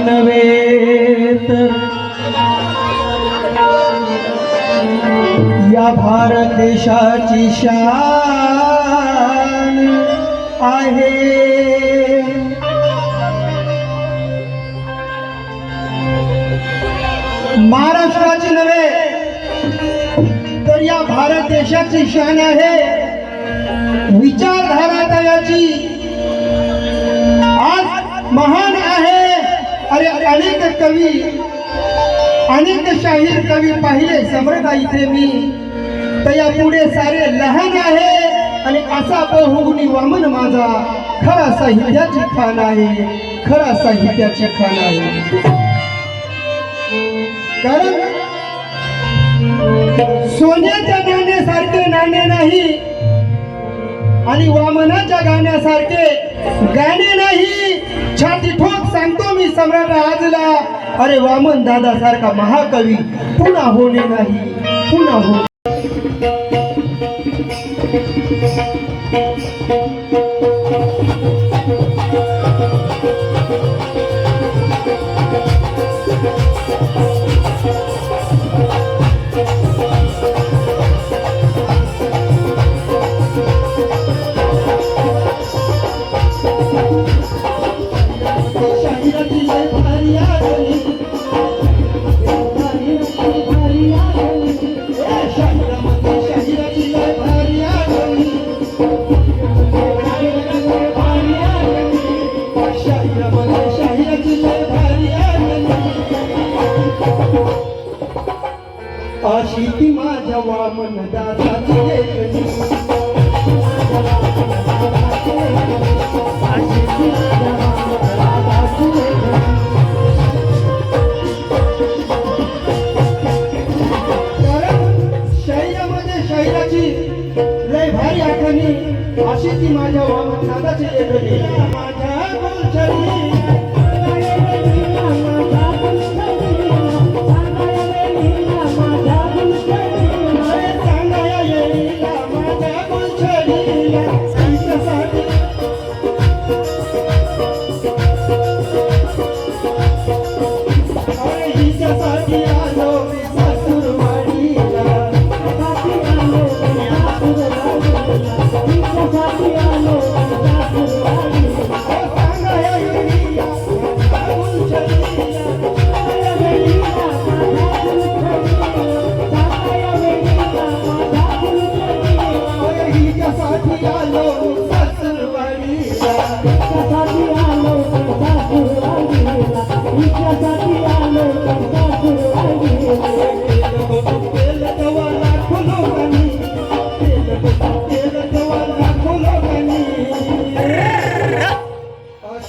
नव्हे तर या भारत देशाची शान आहे. महाराष्ट्राची नव्हे तर या भारत देशाची शान आहे. विचारधारा तयाची. आज महा अरे अनेक कवी अनेक शाहीर कवी पाहिले सम्राटा इथे मी. तर या पुढे सारे लहान आहे आणि असा बहुगुणी वामन माझा. खरा साहित्याची खान आहे खरा साहित्याची खान आहे. कारण सोन्याच्या गाण्यासारखे नाणे नाही आणि वामनाच्या गाण्यासारखे गाणे नाही. सम्राट आजला. अरे वामन दादा सारखा महाकवी पुन्हा होणे नाही पुन्हा हो वामन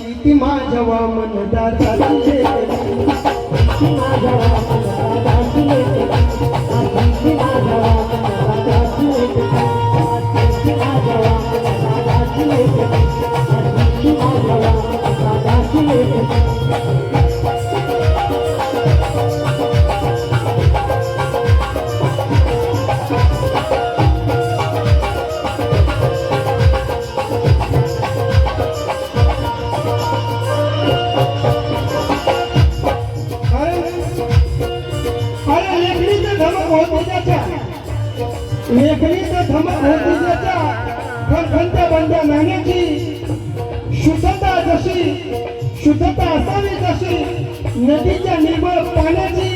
अशी ती माझ्या वामन माझ्या लेखणीचं धमक होती त्याच्या खणखणत्या नाण्याची शुद्धता जशी शुद्धता असावी जशी नदीच्या निर्मळ पाण्याची.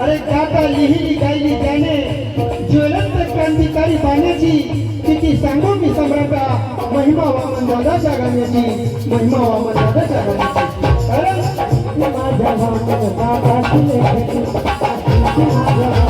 अरे गाता लिहिली गायली त्याने ज्वलंत क्रांतिकारी पाण्याची. किती सांगू मी सम्राटा महिमा वामन दादाच्या गाण्याची महिमा वामन दादाच्या गाण्याची. कारण माझ्या आम्हा भिल बात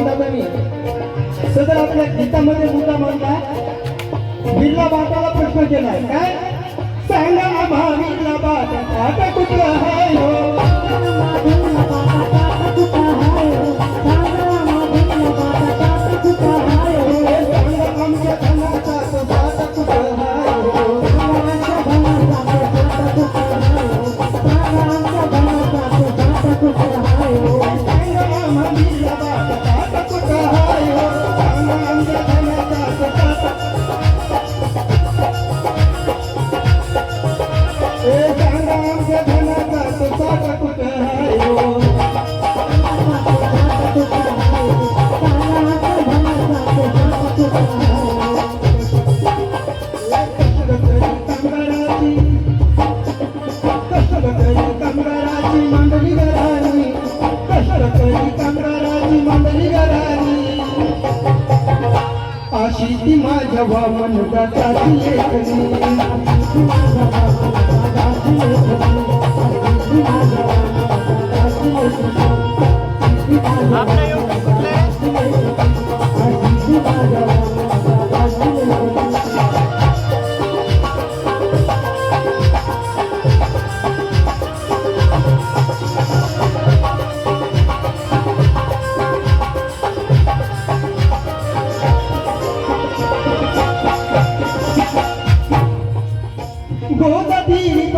सदर आपल्या गीतामध्ये मुद्दा मांडला. बिर्ला बाताला प्रश्न केलाय काय? सांगा आम्हा बिर्ला बात आता कुठला हाय अशी ती माझ्या वामन दाताची लेखणी?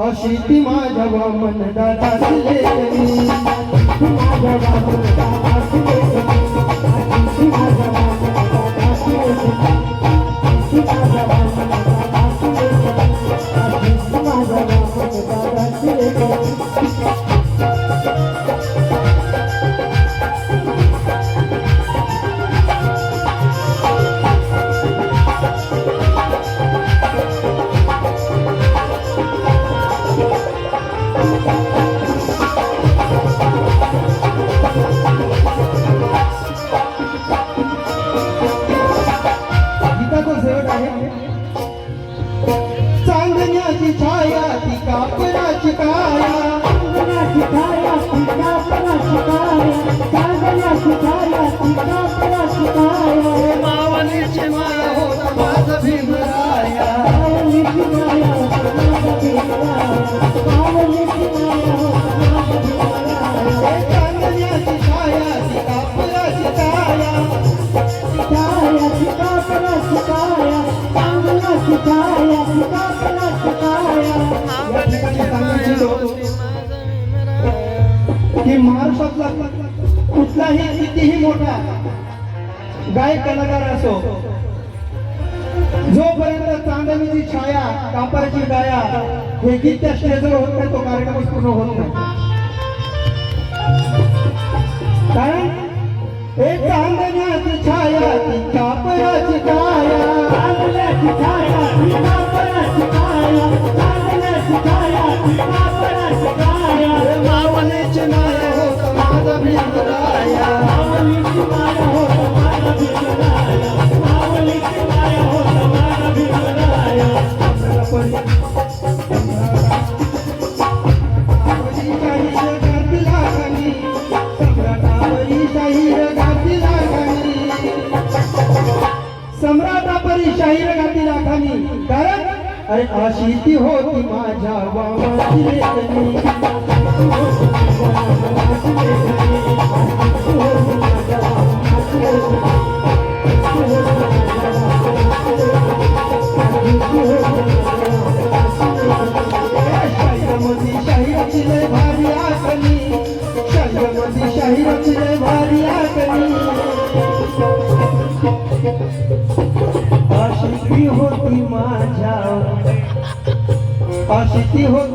अशी माझ्या वामन दादाची लेखनी माझ्या वामन दादाची Bye-bye. कितीही मोठा गायक कलाकार असो जोपर्यंत चांदणीची छाया कापराची गाया हे गीत त्या स्टेजवर होत नाही तो कार्यक्रम पूर्ण होत नाही. कारण एक चांदण्याची छाया ती कापराची मावलीची माया होता माझा गातीला गाणी. सम्राटापरी शाहीर गाती गाणी कारण अरे अशी ती होती माझ्या वामाची लेखणी. अशी